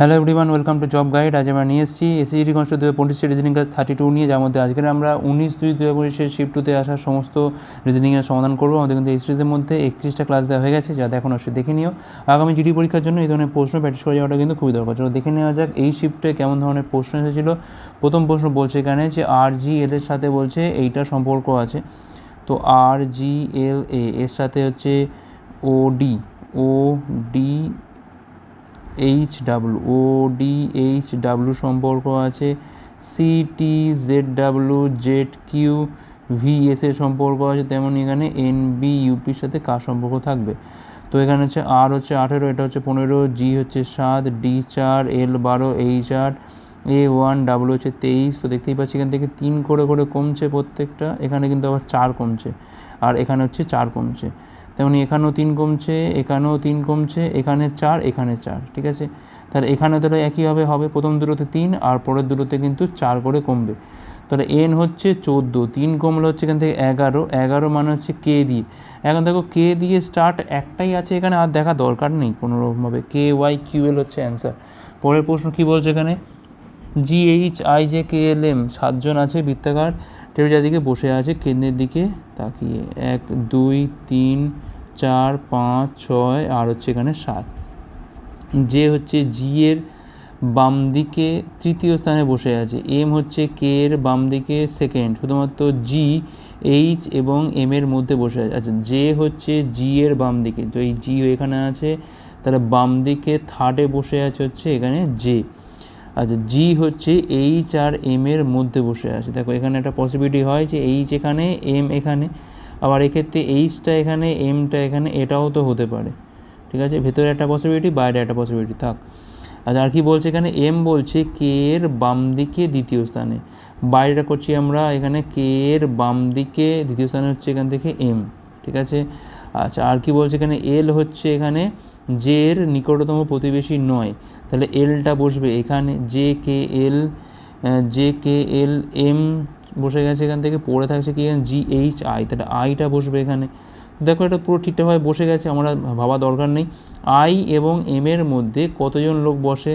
Hello everyone welcome to job guide আজ আমরা নিয়ে এসেছি এসিজি কনস্ট দু হাজার পঁচিশে রিজনিং ক্লাস থার্টি টু নিয়ে, যার মধ্যে আজকের আমরা উনিশ দুই দু হাজার পঁচিশের শিফট টুতে আসা সমস্ত রিজনিংয়ের সমাধান করব। আমাদের কিন্তু এই সিরিজের মধ্যে একত্রিশটা ক্লাস দেওয়া হয়ে গেছে যাতে এখন অবশ্যই দেখে নিও। আগামী জিডি পরীক্ষার জন্য এই ধরনের প্রশ্ন প্র্যাকটিস করে যাওয়াটা কিন্তু খুবই দরকার। চলো দেখে নেওয়া যাক এই শিফটে কেমন ধরনের প্রশ্ন এসেছিল। প্রথম প্রশ্ন বলছে এখানে যে আর জি এল এর সাথে বলছে এইটা সম্পর্ক আছে। তো আর জি এল এ এর সাথে হচ্ছে O D O D H W O D H W সম্পর্ক আছে C T Z W Z Q V S এর সম্পর্ক আছে, তেমন এখানে এন বি ইউপির সাথে কার সম্পর্ক থাকবে? তো এখানে হচ্ছে আর হচ্ছে আঠেরো, এটা হচ্ছে পনেরো জি হচ্ছে সাত ডি চার এল বারো এইচ আট এ ওয়ান ডাব্লু হচ্ছে তেইশ। তো দেখতেই পাচ্ছি এখান থেকে তিন করে করে কমছে প্রত্যেকটা, এখানে কিন্তু আবার চার কমছে, আর এখানে হচ্ছে চার কমছে। তেমনি এখানেও তিন কমছে, এখানেও তিন কমছে, এখানে চার এখানে চার, ঠিক আছে? তাহলে এখানে তাহলে একইভাবে হবে প্রথম দুটোতে তিন আর পরের দুটোতে কিন্তু চার করে কমবে। তাহলে এন হচ্ছে চোদ্দ, তিন কমলে হচ্ছে এখান থেকে এগারো এগারো মানে হচ্ছে কে দিয়ে এখন দেখো কে দিয়ে স্টার্ট একটাই আছে এখানে, আর দেখা দরকার নেই কোনোরকমভাবে। কে ওয়াই কিউ এল হচ্ছে অ্যান্সার পরের প্রশ্ন কী বলছে এখানে? G H I J K L M সাতজন আছে বৃত্তাকার টেবিলের দিকে বসে আছে, কেন্দ্রের দিকে তাকিয়ে। এক, দুই, তিন চার, পাঁচ, ছয় আর হচ্ছে এখানে সাত। যে হচ্ছে জি এর বাম দিকে তৃতীয় স্থানে বসে আছে। এম হচ্ছে কে এর বাম দিকে সেকেন্ড শুধুমাত্র জি এইচ এবং এম এর মধ্যে বসে আছে। আচ্ছা জে হচ্ছে জি এর বাম দিকে, তো এই জি এখানে আছে, তাহলে বাম দিকে থার্ডে বসে আছে হচ্ছে এখানে জে আচ্ছা জি হচ্ছে এইচ আর এম এর মধ্যে বসে আছে। দেখো, এখানে একটা পসিবিলিটি হয় যে এইচ এখানে এম এখানে। আবার এক্ষেত্রে এইচটা এখানে এমটা এখানে, এটাও তো হতে পারে। ঠিক আছে? ভেতরে একটা পসিবিলিটি বাইরে একটা পসিবিলিটি থাক। আচ্ছা আর কি বলছে এখানে? এম বলছে কে এর বাম দিকে দ্বিতীয় স্থানে। বাইরেটা করছি আমরা এখানে কে এর বাম দিকে, দ্বিতীয় স্থানে হচ্ছে এখান থেকে এম ঠিক আছে? আচ্ছা আর কি বলছে এখানে? এল হচ্ছে এখানে জে এর নিকটতম প্রতিবেশী নয়। তাহলে এলটা বসবে এখানে J K L J K L M বসে গেছে এখান থেকে, পড়ে থাকছে কি জি এইচ আই তাহলে আইটা বসবে এখানে। দেখো এটা পুরো ঠিকঠাকভাবে বসে গেছে, আমরা ভাবা দরকার নেই। আই এবং এম এর মধ্যে কতজন লোক বসে?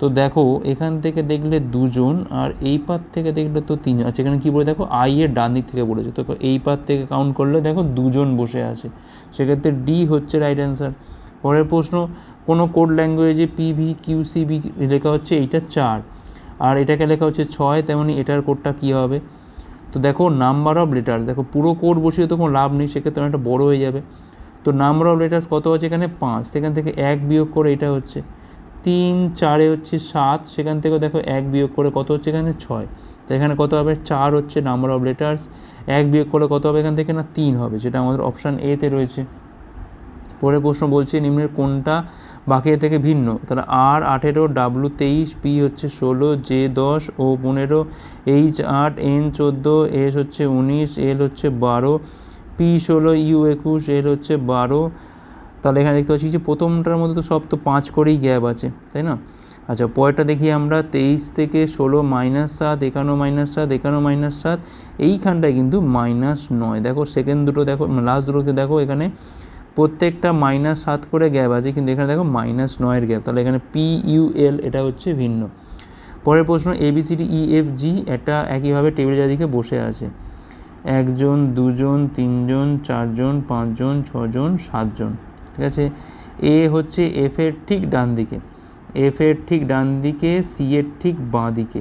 তো দেখো, এখান থেকে দেখলে দুজন, আর এই পাত থেকে দেখলে তো তিনজন। আচ্ছা এখানে কী বলে দেখো? আই এর ডান দিক থেকে বলেছে। তো এই পাত থেকে কাউন্ট করলে দেখো দুজন বসে আছে। সেক্ষেত্রে ডি হচ্ছে রাইট অ্যান্সার পরের প্রশ্ন, কোনো কোড ল্যাঙ্গুয়েজে পিভি কিউসিবি লেখা হচ্ছে, এইটা চার। আর এটাকে লেখা হচ্ছে ছয়, তেমনি এটার কোডটা কী হবে? তো দেখো নাম্বার অফ লেটার্স দেখো, পুরো কোড বসিয়ে তো কোনো লাভ নেই, সেক্ষেত্রে অনেকটা বড়ো হয়ে যাবে। তো নাম্বার অফ লেটার্স কত আছে এখানে? পাঁচ। সেখান থেকে এক বিয়োগ করে এটা হচ্ছে তিন, চারে হচ্ছে সাত, সেখান থেকেও দেখো এক বিয়োগ করে কত হচ্ছে এখানে? ছয়। তো এখানে কত হবে? চার হচ্ছে নাম্বার অফ লেটার্স এক বিয়োগ করে কত হবে এখান থেকে? না, তিন হবে, যেটা আমাদের অপশান এতে রয়েছে। পরে প্রশ্ন বলছি, নিম্নের কোনটা বাকি থেকে ভিন্ন। তাহলে আর আঠেরো ডাব্লু তেইশ পি হচ্ছে ষোলো জে দশ ও পনেরো এইচ আট এন চোদ্দ এস হচ্ছে উনিশ এল হচ্ছে বারো পি ষোলো ইউ একুশ এল হচ্ছে বারো। তাহলে এখানে দেখতে পাচ্ছি যে প্রথমটার মধ্যে তো সব তো পাঁচ করেই গ্যাপ আছে, তাই না? আচ্ছা পরেরটা দেখি আমরা, তেইশ থেকে ষোলো মাইনাস সাত এখানেও মাইনাস সাত এখানেও মাইনাস সাত, এইখানটায় কিন্তু মাইনাস নয়। দেখো সেকেন্ড দুটো দেখো লাস্ট দুটোকে দেখো এখানে। প্রত্যেকটা মাইনাস সাত করে গ্যাপ আছে, কিন্তু এখানে দেখো মাইনাস নয়ের গ্যাপ তাহলে এখানে পি ইউ এল এটা হচ্ছে ভিন্ন। পরের প্রশ্ন এবিসিডি ই এফ জি এটা একইভাবে টেবিল চারিদিকে বসে আছে। একজন, দুজন, তিনজন, চারজন, পাঁচজন, ছজন, সাতজন, ঠিক আছে? এ হচ্ছে এফ এর ঠিক ডান দিকে এফ এর ঠিক ডান দিকে সি এর ঠিক বাঁ দিকে।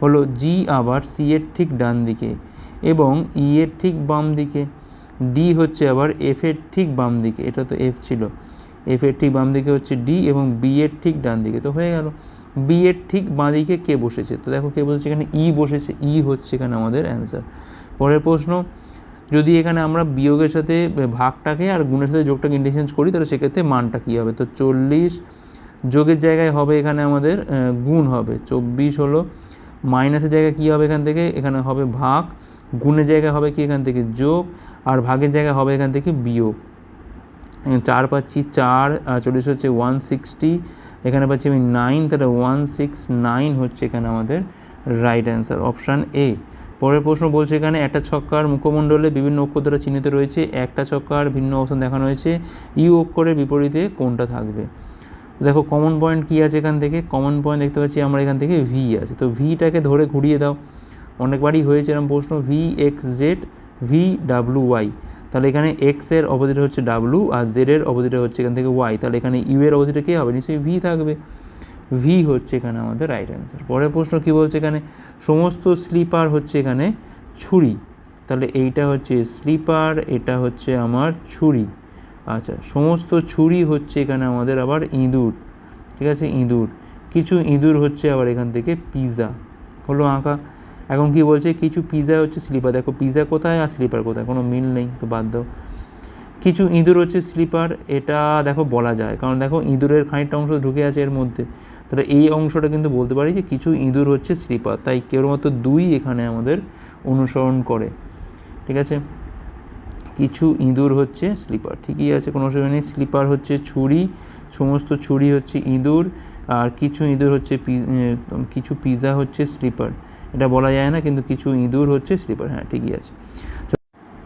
হলো জি আবার সি এর ঠিক ডান দিকে এবং ই এর ঠিক বাম দিকে। ডি হচ্ছে আবার এফ এর ঠিক বাম দিকে, এটা তো এফ ছিল। এফ এর ঠিক বাম দিকে হচ্ছে ডি এবং বি এর ঠিক ডান দিকে, তো হয়ে গেল। বি এর ঠিক বাঁ দিকে কে বসেছে? তো দেখো কে বসেছে এখানে? ই বসেছে ই হচ্ছে এখানে আমাদের অ্যান্সার পরের প্রশ্ন, যদি এখানে আমরা বিয়োগের সাথে ভাগটাকে আর গুণের সাথে যোগটাকে ইন্ডিসেন্স করি, তাহলে সেক্ষেত্রে মানটা কী হবে? তো চল্লিশ যোগের জায়গায় হবে এখানে আমাদের গুণ হবে। চব্বিশ হলো মাইনাসের জায়গায় কী হবে এখান থেকে? এখানে হবে ভাগ। গুণের জায়গায় হবে কি এখান থেকে? যোগ। আর ভাগের জায়গায় হবে এখান থেকে বিয়োগ। চার পাচ্ছি চার চল্লিশ হচ্ছে ওয়ান সিক্সটি এখানে পাচ্ছি আমি নাইন তাহলে ওয়ান সিক্স নাইন হচ্ছে এখানে আমাদের রাইট অ্যান্সার অপশান এ পরের প্রশ্ন বলছে এখানে একটা ছক্কার মুখমণ্ডলে বিভিন্ন অক্ষর দ্বারা চিহ্নিত রয়েছে, একটা ছক্কার ভিন্ন অবস্থান দেখানো হয়েছে ইউ অক্ষরের বিপরীতে কোনটা থাকবে? দেখো কমন পয়েন্ট কী আছে এখান থেকে? কমন পয়েন্ট দেখতে পাচ্ছি আমরা এখান থেকে ভি আছে, তো ভিটাকে ধরে ঘুরিয়ে দাও। অনেকবারই হয়েছে এরকম প্রশ্ন V X Z V W Y তাহলে এখানে এক্সের অপোজিটে হচ্ছে ডাব্লু আর জেড এর অপোজিটে হচ্ছে এখান থেকে ওয়াই তাহলে এখানে ইউ এর অপোজিটে কী হবে? নিশ্চয়ই ভি থাকবে। ভি হচ্ছে এখানে আমাদের রাইট অ্যান্সার পরের প্রশ্ন কী বলছে এখানে? সমস্ত স্লিপার হচ্ছে এখানে ছুরি। তাহলে এইটা হচ্ছে স্লিপার, এটা হচ্ছে আমার ছুরি। আচ্ছা সমস্ত ছুরি হচ্ছে এখানে আমাদের আবার ইঁদুর। ঠিক আছে? ইঁদুর। কিছু ইঁদুর হচ্ছে আবার এখান থেকে পিৎজা হলো আঁকা। এখন কি বলছে? কিছু পিৎজা হচ্ছে স্লিপার দেখো পিৎজা কোথায় আর স্লিপার কোথায়? কোনো মিল নেই, তো বাদ দাও। কিছু ইঁদুর হচ্ছে স্লিপার এটা দেখো বলা যায়। কারণ দেখো, ইঁদুরের খানিকটা অংশ ঢুকে আছে এর মধ্যে। তাহলে এই অংশটা কিন্তু বলতে পারি যে, কিছু ইঁদুর হচ্ছে স্লিপার তাই কেবলমাত্র দুই এখানে আমাদের অনুসরণ করে। ঠিক আছে? কিছু ইঁদুর হচ্ছে স্লিপার ঠিকই আছে, কোনো অসুবিধা নেই। স্লিপার হচ্ছে ছুরি। সমস্ত ছুরি হচ্ছে ইঁদুর। আর কিছু ইঁদুর হচ্ছে কিছু পিৎজা হচ্ছে স্লিপার এটা বলা যায় না, কিন্তু কিছু ইঁদুর হচ্ছে স্লিপার হ্যাঁ ঠিকই আছে।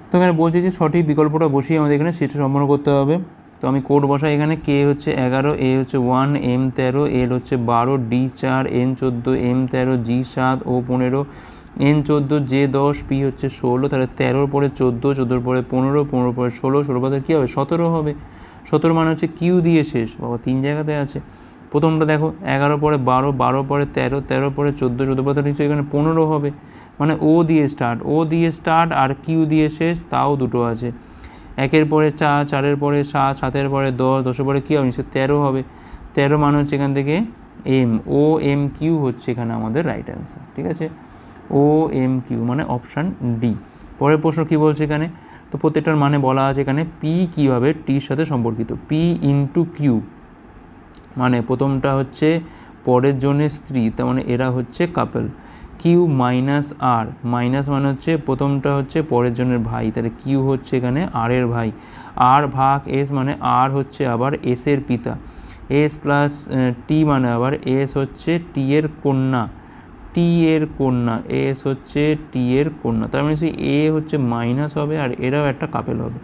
তো এখানে বলছে যে সঠিক বিকল্পটা বসিয়ে আমাদের এখানে সেটা সম্পন্ন করতে হবে। তো আমি কোড বসাই এখানে কে হচ্ছে এগারো এ হচ্ছে ওয়ান এম তেরো এল হচ্ছে বারো ডি চার এন চোদ্দ এম তেরো জি সাত ও পনেরো এন চোদ্দ জে দশ পি হচ্ছে ষোলো, তাহলে তেরোর পরে চোদ্দ, চোদ্দোর পরে পনেরো, পনেরোর পরে ষোলো ষোলো পরে কী হবে? সতেরো হবে। সতেরো মানে হচ্ছে কিউ দিয়ে শেষ। বাবা, তিন জায়গাতে আছে। প্রথমটা দেখো, এগারো পরে বারো বারো পরে তেরো তেরো পরে চোদ্দ চোদ্দ পরে নিশ্চয়ই এখানে পনেরো হবে। মানে ও দিয়ে স্টার্ট ও দিয়ে স্টার্ট আর কিউ দিয়ে শেষ, তাও দুটো আছে। একের পরে চার, চারের পরে সাত, সাতের পরে দশ, দশের পরে কী হবে, নিশ্চয়ই তেরো হবে। তেরো মানে হচ্ছে এখান থেকে এম ও এম কিউ হচ্ছে এখানে আমাদের রাইট অ্যান্সার ঠিক আছে? ও এম কিউ মানে অপশান ডি পরের প্রশ্ন কী বলছে এখানে? তো প্রত্যেকটার মানে বলা আছে এখানে পি কী হবে? টির সাথে সম্পর্কিত। পি ইন্টু কিউ মানে প্রথমটা হচ্ছে পরের জনের স্ত্রী, তার মানে এরা হচ্ছে couple Q minus R minus মানে হচ্ছে প্রথমটা হচ্ছে পরের জনের ভাই, তাহলে কিউ হচ্ছে এখানে আর এর ভাই। আর ভাগ এস মানে আর হচ্ছে আবার এস এর পিতা। এস প্লাস টি মানে আবার এস হচ্ছে টি এর কন্যা। টি এর কন্যা এস হচ্ছে টি এর কন্যা। তার মানে এ হচ্ছে মাইনাস হবে আর এরাও একটা কাপেল হবে।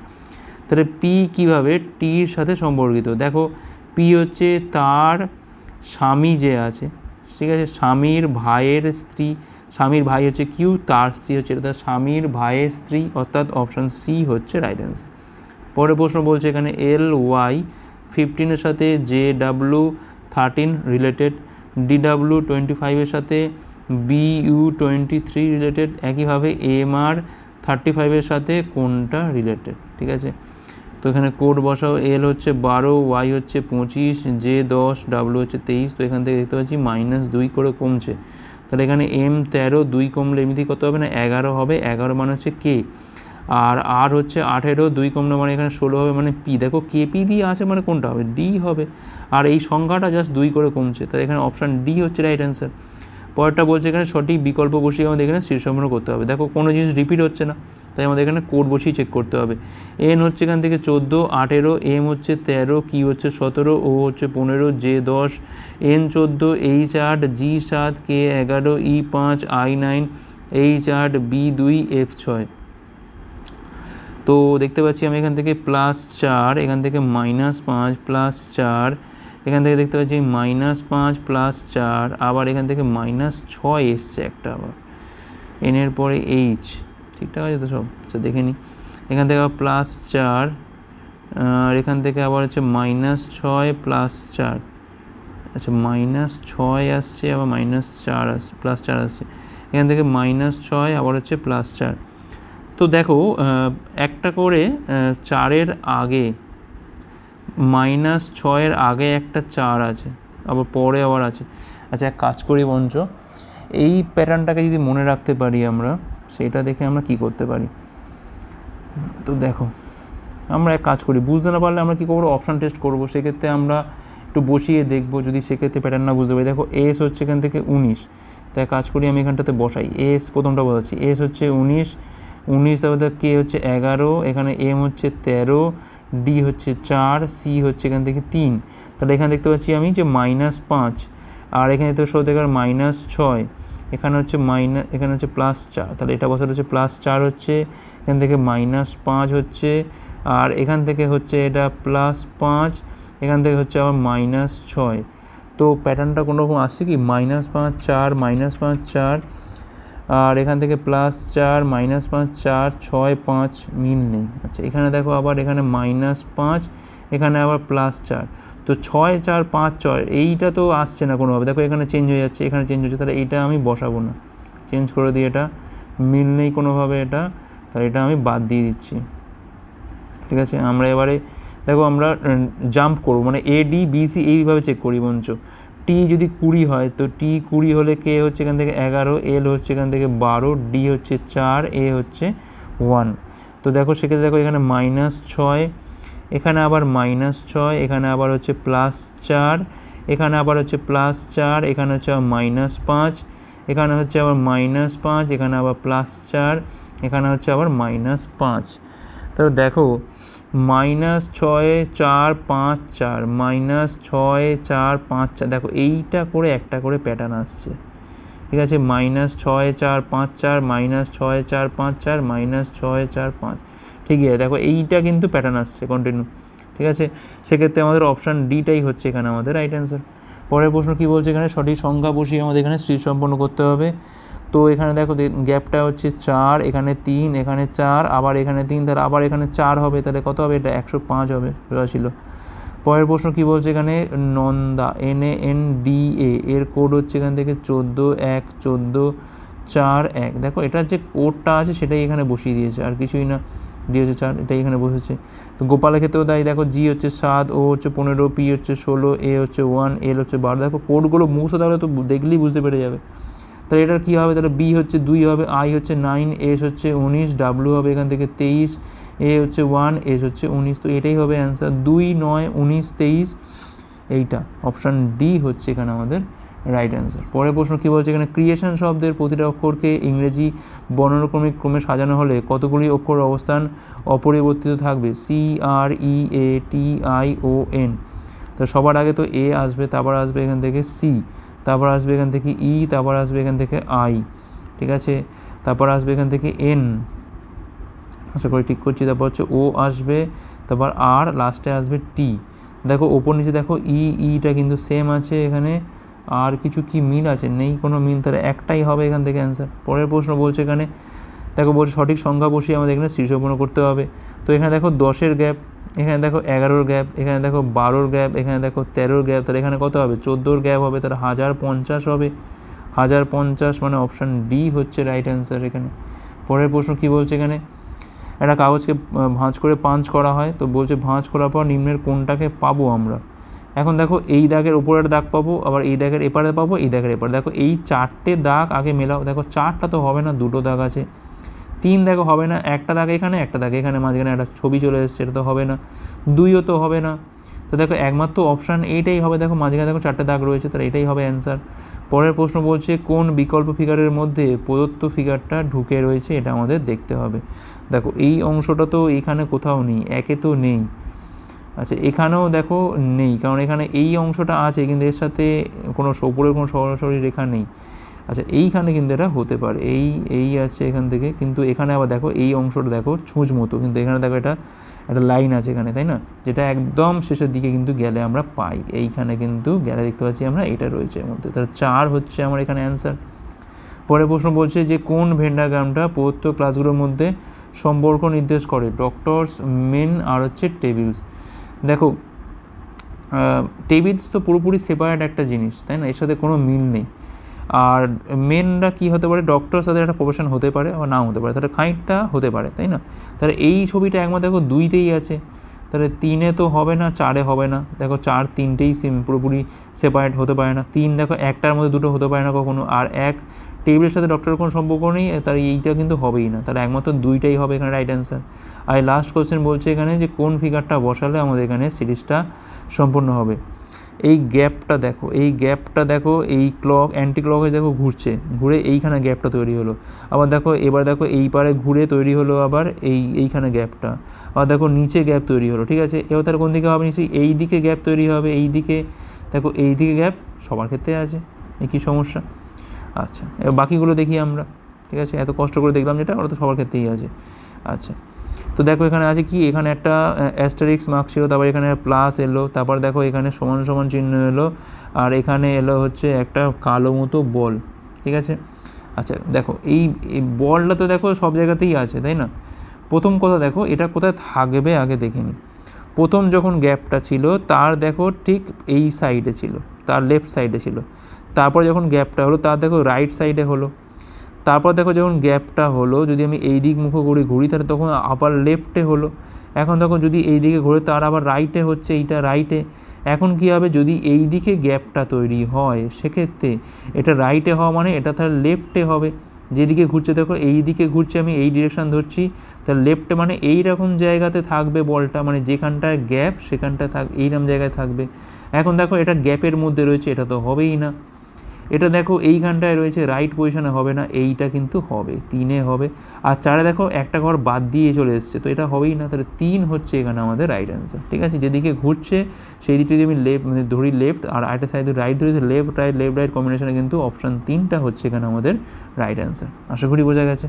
তাহলে পি কীভাবে? টির সাথে সম্পর্কিত। দেখো পি হচ্ছে তার স্বামী যে আছে, ঠিক আছে? স্বামীর ভাইয়ের স্ত্রী, স্বামীর ভাই হচ্ছে কিউ তার স্ত্রী হচ্ছে তার স্বামীর ভাইয়ের স্ত্রী, অর্থাৎ অপশান সি হচ্ছে রাইট অ্যান্সার পরের প্রশ্ন বলছে এখানে এল ওয়াই ফিফটিনের সাথে J W thirteen related D W twenty ফাইভের সাথে B U twenty three related একইভাবে এম আর থার্টি ফাইভের সাথে কোনটা রিলেটেড ঠিক আছে? তো এখানে কোড বসাও এল হচ্ছে বারো ওয়াই হচ্ছে পঁচিশ জে দশ ডাব্লু হচ্ছে তেইশ, তো এখান থেকে দেখতে পাচ্ছি মাইনাস দুই করে কমছে। তাহলে এখানে এম তেরো, দুই কমলে এমনিতেই কত হবে না? এগারো হবে, এগারো মানে হচ্ছে কে আর আর হচ্ছে আঠেরো, দুই কমলে মানে এখানে ষোলো হবে মানে পি দেখো কে পি দিয়ে আছে মানে কোনটা হবে? ডি হবে। আর এই সংখ্যাটা জাস্ট দুই করে কমছে। তাই এখানে অপশান ডি হচ্ছে রাইট অ্যান্সার পরেরটা বলছে এখানে সঠিক বিকল্প বসিয়ে আমাদের এখানে শীর্ষম্পন্ন করতে হবে। দেখো, কোনো জিনিস রিপিট হচ্ছে না, তাই আমাদের এখানে কোড বসিয়ে চেক করতে হবে। এন হচ্ছে এখান থেকে চোদ্দ, আঠেরো এম হচ্ছে তেরো কি হচ্ছে সতেরো ও হচ্ছে পনেরো জে দশ এন চোদ্দ এইচ আট জি সাত কে এগারো ই পাঁচ আই নাইন এইচ আট বি দুই এফ ছয়। তো দেখতে পাচ্ছি আমি এখান থেকে প্লাস চার, এখান থেকে মাইনাস পাঁচ প্লাস চার এখান থেকে দেখতে পাচ্ছি মাইনাস পাঁচ প্লাস চার, আবার এখান থেকে মাইনাস ছয় এসছে একটা আবার। এনের পরে এইচ ঠিকঠাক আছে তো সব? আচ্ছা দেখে নিই এখান থেকে আবার প্লাস চার, আর এখান থেকে আবার হচ্ছে মাইনাস ছয় প্লাস চার। আচ্ছা মাইনাস ছয় আসছে, আবার মাইনাস চার আসছে প্লাস চার আসছে। এখান থেকে মাইনাস ছয়, আবার হচ্ছে প্লাস চার। তো দেখো একটা করে চারের আগে মাইনাস ছয়ের আগে একটা চার আছে, আবার পরে আবার আছে। আচ্ছা এক কাজ করি বঞ্চ এই প্যাটার্নটাকে যদি মনে রাখতে পারি আমরা, সেটা দেখে আমরা কি করতে পারি? তো দেখো, আমরা এক কাজ করি, বুঝতে না পারলে আমরা কী করব? অপশান টেস্ট করব। সেক্ষেত্রে আমরা একটু বসিয়ে দেখব, যদি সেক্ষেত্রে প্যাটার্ন না বুঝতে পারি। দেখো এস হচ্ছে এখান থেকে উনিশ। তাই কাজ করি, আমি এখানটাতে বসাই। এস প্রথমটা বসাচ্ছি। এস হচ্ছে উনিশ উনিশ তারপরে কে হচ্ছে এগারো, এখানে এম হচ্ছে তেরো ডি হচ্ছে চার সি হচ্ছে এখান থেকে তিন। তাহলে এখানে দেখতে পাচ্ছি আমি যে মাইনাস পাঁচ, আর এখানে তো সৌ দেখার মাইনাস ছয়। এখানে হচ্ছে মাইনাস এখানে হচ্ছে প্লাস চার। তাহলে এটা বসাতে হচ্ছে প্লাস চার হচ্ছে, এখান থেকে মাইনাস পাঁচ হচ্ছে, আর এখান থেকে হচ্ছে এটা প্লাস পাঁচ, এখান থেকে হচ্ছে আবার মাইনাস ছয়। তো প্যাটার্নটা কোনো রকম আসছে কি? মাইনাস পাঁচ, চার মাইনাস পাঁচ, চার আর এখান থেকে প্লাস চার মাইনাস পাঁচ, চার, ছয়, পাঁচ, মিল নেই। আচ্ছা এখানে দেখো আবার এখানে মাইনাস পাঁচ, এখানে আবার প্লাস চার। তো ছয়, চার, পাঁচ, ছয়, এইটা তো আসছে না কোনোভাবে। দেখো এখানে চেঞ্জ হয়ে যাচ্ছে, এখানে চেঞ্জ হচ্ছে তাহলে এইটা আমি বসাবো না। চেঞ্জ করে দিই এটা মিল নেই কোনোভাবে এটা, তাহলে এটা আমি বাদ দিয়ে দিচ্ছি। ঠিক আছে? আমরা এবারে, দেখো আমরা জাম্প করব। মানে এ ডি বি সি এইভাবে চেক করি বঞ্চ টি যদি কুড়ি হয়, তো টি কুড়ি হলে কে হচ্ছে এখান থেকে এগারো, এল হচ্ছে এখান থেকে বারো, ডি হচ্ছে চার, এ হচ্ছে ওয়ান। তো দেখো সেক্ষেত্রে দেখো এখানে মাইনাস ছয়, এখানে আবার মাইনাস ছয়, এখানে আবার হচ্ছে প্লাস চার, এখানে আবার হচ্ছে প্লাস চার, এখানে হচ্ছে আবার মাইনাস পাঁচ, এখানে হচ্ছে আবার মাইনাস পাঁচ, এখানে আবার প্লাস চার, এখানে হচ্ছে আবার মাইনাস পাঁচ। তাহলে দেখো মাইনাস ছয় চার পাঁচ চার, মাইনাস ছয় চার পাঁচ চার। দেখো, এইটা করে একটা করে প্যাটার্ন আসছে। ঠিক আছে? মাইনাস ছয় চার পাঁচ চার, মাইনাস ছয় চার পাঁচ চার, মাইনাস ছয় চার পাঁচ। ঠিক আছে? দেখো, এইটা কিন্তু প্যাটার্ন আসছে কন্টিনিউ ঠিক আছে? সেক্ষেত্রে আমাদের অপশান ডিটাই হচ্ছে এখানে আমাদের রাইট অ্যান্সার পরের প্রশ্ন কী বলছে এখানে? সঠিক সংখ্যা বসিয়ে আমাদের এখানে স্থির সম্পন্ন করতে হবে। তো এখানে দেখো গ্যাপটা হচ্ছে চার, এখানে তিন, এখানে চার, আবার এখানে তিন, তাহলে আবার এখানে চার হবে, তাহলে কত হবে? এটা একশো পাঁচ হবে সোজা ছিল। পরের প্রশ্ন কী বলছে এখানে? Nanda N A N D A এর কোড হচ্ছে এখান থেকে চোদ্দ, এক, চোদ্দ, চার, এক। দেখো, এটার যে কোডটা আছে, সেটাই এখানে বসিয়ে দিয়েছে, আর কিছুই না ডি হচ্ছে চার, এটাই এখানে বসেছে। তো গোপালের ক্ষেত্রেও তাই, দেখো জি হচ্ছে সাত ও হচ্ছে পনেরো পি হচ্ছে ষোলো এ হচ্ছে ওয়ান এল হচ্ছে বারো। দেখো কোডগুলো মুখস্থ তাহলে তো দেখলেই বুঝতে পেরে যাবে। তাহলে এটার কী হবে? তাহলে বি হচ্ছে দুই হবে আই হচ্ছে নাইন এস হচ্ছে উনিশ ডাব্লু হবে এখান থেকে তেইশ এ হচ্ছে ওয়ান এস হচ্ছে উনিশ। তো এটাই হবে অ্যান্সার দুই, নয়, উনিশ, তেইশ, এইটা। অপশান ডি হচ্ছে এখানে আমাদের রাইট অ্যান্সার পরের প্রশ্ন কী বলছে? এখানে ক্রিয়েশন শব্দের প্রতিটা অক্ষরকে ইংরেজি বর্ণানুক্রমিক ক্রমে সাজানো হলে কতগুলি অক্ষর অবস্থান অপরিবর্তিত থাকবে? C R E A T I O N তো সবার আগে তো এ আসবে, তারপর আসবে এখান থেকে সি তারপর আসবে এখান থেকে ই, তারপর আসবে এখান থেকে আই, ঠিক আছে? তারপর আসবে এখান থেকে এন, আশা করি ঠিক করছি। তারপর হচ্ছে ও আসবে, তারপর আর লাস্টে আসবে টি। দেখো, ওপর নিচে দেখো ই, ইটা কিন্তু সেম আছে এখানে, আর কিছু কি মিল আছে? নেই কোনো মিল, তাহলে একটাই হবে এখান থেকে অ্যান্সার পরের প্রশ্ন বলছে এখানে, দেখো বলছে সঠিক সংখ্যা বসিয়ে আমাদের এখানে শীর্ষপূর্ণ করতে হবে। তো এখানে দেখো দশের গ্যাপ এখানে দেখো এগারোর গ্যাপ, এখানে দেখো বারোর গ্যাপ, এখানে দেখো তেরোর গ্যাপ, তাহলে এখানে কত হবে? চোদ্দোর গ্যাপ হবে, তাহলে হাজার পঞ্চাশ হবে। হাজার পঞ্চাশ মানে অপশান ডি হচ্ছে রাইট অ্যান্সার এখানে। পরের প্রশ্ন কী বলছে এখানে? একটা কাগজকে ভাঁজ করে পাঞ্চ করা হয়, তো বলছে ভাঁজ করার পর নিম্নের কোনটাকে পাবো আমরা? এখন দেখো এই দাগের উপরের দাগ পাবো, আবার এই দাগের এপারে পাবো, এই দাগের এপারে। দেখো এই চারটে দাগ আগে মেলাও, দেখো চারটা তো হবে না, দুটো দাগ আছে। তিন দেখো হবে না, একটা দাগ এখানে, একটা দাগ এখানে, মাঝখানে একটা ছবি চলে এসছে, এটা তো হবে না। দুইও তো হবে না। তো দেখো, একমাত্র অপশান এইটাই হবে, দেখো, মাঝখানে দেখো চারটে দাগ রয়েছে, তাহলে এটাই হবে অ্যান্সার পরের প্রশ্ন বলছে, কোন বিকল্প ফিগারের মধ্যে প্রদত্ত ফিগারটা ঢুকে রয়েছে, এটা আমাদের দেখতে হবে। দেখো, এই অংশটা তো এইখানে কোথাও নেই, একে তো নেই। আচ্ছা এখানেও দেখো নেই, কারণ এখানে এই অংশটা আছে, কিন্তু এর সাথে কোনো উপরের কোনো সরাসরি রেখা নেই। আচ্ছা এইখানে কিন্তু এটা হতে পারে। এই এই আছে এখান থেকে, কিন্তু এখানে আবার দেখো, এই অংশটা দেখো, ছুঁচ মতো, কিন্তু এখানে দেখো এটা, একটা লাইন আছে এখানে, তাই না? যেটা একদম শেষের দিকে কিন্তু গেলে আমরা পাই। এইখানে কিন্তু গেলে দেখতে পাচ্ছি আমরা এটা রয়েছে এর মধ্যে। তাহলে চার হচ্ছে আমার এখানে অ্যান্সার পরে প্রশ্ন বলছে যে, কোন ভেন্ডাগ্রামটা প্রদত্ত ক্লাসগুলোর মধ্যে সম্পর্ক নির্দেশ করে? ডক্টরস মেন আর হচ্ছে টেবিলস দেখো টেবিলস তো পুরোপুরি সেপারেট একটা জিনিস, তাই না? এর সাথে কোনো মিল নেই। আর মেনরা কী হতে পারে? ডক্টর তাদের একটা প্রফেশন হতে পারে, আবার নাও হতে পারে। তাহলে খাইটটা হতে পারে, তাই না? তাহলে এই ছবিটা একমাত্র দেখো দুইতেই আছে। তাহলে তিনে তো হবে না, চারে হবে না। দেখো চার তিনটেই সেম পুরোপুরি সেপারেট হতে পারে না। তিন দেখো একটার মধ্যে দুটো হতে পারে না কখনো, আর এক টেবিলের সাথে ডক্টরের কোনো সম্পর্ক নেই তার এইটা কিন্তু হবেই না। তাহলে একমাত্র দুইটাই হবে এখানে রাইট অ্যান্সার আর লাস্ট কোয়েশ্চেন বলছে এখানে যে কোন ফিগারটা বসালে আমাদের এখানে সিরিজটা সম্পূর্ণ হবে। এই গ্যাপটা দেখো, এই গ্যাপটা দেখো, এই ক্লক অ্যান্টি ক্লক হয়ে দেখো ঘুরছে, ঘুরে এইখানে গ্যাপটা তৈরি হলো। আবার দেখো, এবার দেখো এই পারে ঘুরে তৈরি হলো আবার এই, এইখানে গ্যাপটা। আবার দেখো নিচে গ্যাপ তৈরি হলো, ঠিক আছে? এবার তার কোন দিকে হবে নিশ্চয়ই? এই দিকে গ্যাপ তৈরি হবে, এই দিকে। দেখো এই দিকে গ্যাপ সবার ক্ষেত্রে আছে এই কী সমস্যা? আচ্ছা এবার বাকিগুলো দেখি আমরা, ঠিক আছে? এত কষ্ট করে দেখলাম যেটা, ওটা তো সবার ক্ষেত্রেই আছে। আচ্ছা তো দেখো এখানে আছে কি? এখানে একটা অ্যাস্টারিক্স মার্ক ছিল, তারপর এখানে প্লাস এলো, তারপর দেখো এখানে সমান সমান চিহ্ন এলো, আর এখানে এলো হচ্ছে একটা কালো মতো বল, ঠিক আছে? আচ্ছা দেখো, এই বলটা তো দেখো সব জায়গাতেই আছে, তাই না? প্রথম কথা দেখো, এটা কোথায় থাকবে আগে দেখে প্রথম যখন গ্যাপটা ছিল, তার দেখো ঠিক এই সাইডে ছিল, তার লেফট সাইডে ছিল। তারপর যখন গ্যাপটা হলো, তার দেখো রাইট সাইডে হলো। তারপর দেখো যখন গ্যাপটা হলো, যদি আমি এই দিক মুখ করে ঘুরি, তাহলে তখন আবার লেফটে হলো। এখন দেখো যদি এই দিকে ঘুরে, তার আবার রাইটে হচ্ছে, এইটা রাইটে এখন কী হবে? যদি এই দিকে গ্যাপটা তৈরি হয়, সেক্ষেত্রে এটা রাইটে হওয়া মানে এটা তাহলে লেফটে হবে। যেদিকে ঘুরছে, দেখো এই দিকে ঘুরছে, আমি এই ডিরেকশান ধরছি, তাহলে লেফটে মানে এই রকম জায়গাতে থাকবে বলটা মানে যেখানটায় গ্যাপ সেখানটা থাক এইরকম জায়গায় থাকবে। এখন দেখো এটা গ্যাপের মধ্যে রয়েছে, এটা তো হবেই না। এটা দেখো এইখানটায় রয়েছে রাইট পজিশনে হবে না, এইটা কিন্তু হবে, তিনে হবে। আর চারে দেখো, একটা ঘর বাদ দিয়ে চলে এসছে, তো এটা হবেই না, তাহলে তিন হচ্ছে এখানে আমাদের রাইট অ্যান্সার ঠিক আছে? যেদিকে ঘুরছে, সেই দিকটা যদি আমি লেফট মানে ধরি লেফট আর আরেকটা সাইডে রাইট ধরি লেফট রাইট লেফট রাইট কম্বিনেশনে কিন্তু অপশান তিনটা হচ্ছে এখানে আমাদের রাইট অ্যান্সার আশা করি বোঝা গেছে।